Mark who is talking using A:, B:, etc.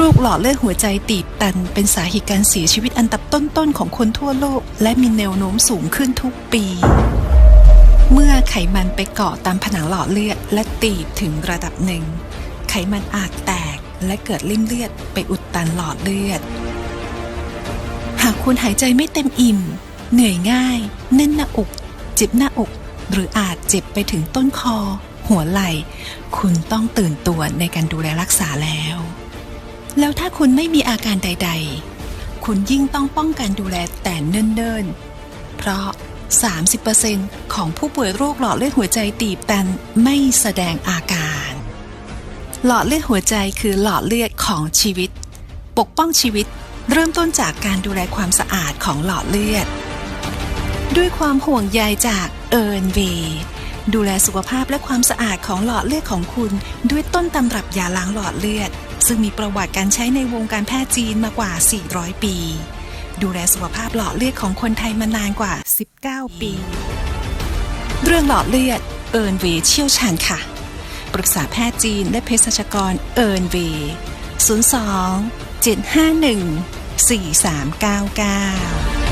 A: รคหลอดเลือดหัวใจตีบตัน เป็นสาเหตุการเสียชีวิตอันดับต้นๆของคนทั่วโลก และมีแนวโน้มสูงขึ้นทุกปี เมื่อไขมันไปเกาะตามผนังหลอดเลือดและตีบถึงระดับหนึ่ง ไขมันอาจแตกและเกิดริ่มเลือดไปอุดตันหลอดเลือด หากคุณหายใจไม่เต็มอิ่ม เหนื่อยง่ายแน่นหน้าอก เจ็บหน้าอก หรืออาจเจ็บไปถึงต้นคอ หัวไหล่ คุณต้องตื่นตัวในการดูแลรักษาแล้ว แล้วถ้าคุณไม่มีอาการใด ๆ คุณยิ่งต้องป้องกันดูแลแต่เนิ่นๆ เพราะ 30%ของผู้ป่วยโรคหลอดเลือดหัวใจตีบตันไม่แสดงอาการ หลอดเลือดหัวใจคือหลอดเลือดของชีวิต ปกป้องชีวิตเริ่มต้นจากการดูแลความสะอาดของหลอดเลือด ด้วยความห่วงใยจากเอิร์นเวดูแลสุขภาพและความสะอาดของหลอดเลือดของคุณ ด้วยต้นตำรับยาล้างหลอดเลือด ซึ่งมีประวัติการใช้ในวงการแพทย์จีนมากว่า 400 ปี ดูแลสุขภาพหลอดเลือดของคนไทยมานานกว่า 19 ปี เรื่องหลอดเลือดเอิร์นเวเชี่ยวชาญค่ะ ปรึกษาแพทย์จีนและเภสัชกรเอิร์นเว02 751 4399